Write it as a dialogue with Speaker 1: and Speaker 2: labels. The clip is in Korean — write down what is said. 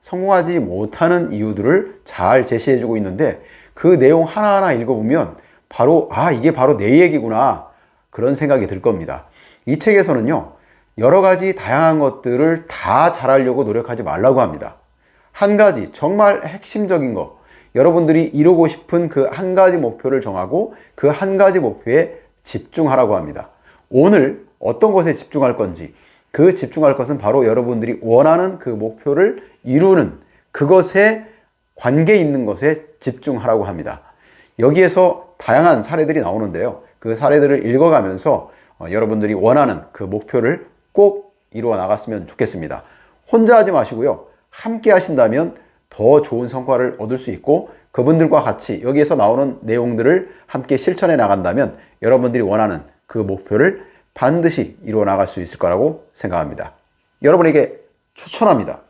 Speaker 1: 성공하지 못하는 이유들을 잘 제시해주고 있는데 그 내용 하나하나 읽어보면 바로 아 이게 바로 내 얘기구나 그런 생각이 들 겁니다. 이 책에서는요 여러 가지 다양한 것들을 다 잘하려고 노력하지 말라고 합니다. 한 가지 정말 핵심적인 거 여러분들이 이루고 싶은 그 한 가지 목표를 정하고 그 한 가지 목표에 집중하라고 합니다. 오늘 어떤 것에 집중할 건지 그 집중할 것은 바로 여러분들이 원하는 그 목표를 이루는 그것에 관계 있는 것에 집중하라고 합니다. 여기에서 다양한 사례들이 나오는데요. 그 사례들을 읽어가면서 어, 여러분들이 원하는 그 목표를 꼭 이루어 나갔으면 좋겠습니다. 혼자 하지 마시고요. 함께 하신다면 더 좋은 성과를 얻을 수 있고 그분들과 같이 여기에서 나오는 내용들을 함께 실천해 나간다면 여러분들이 원하는 그 목표를 반드시 이루어 나갈 수 있을 거라고 생각합니다. 여러분에게 추천합니다.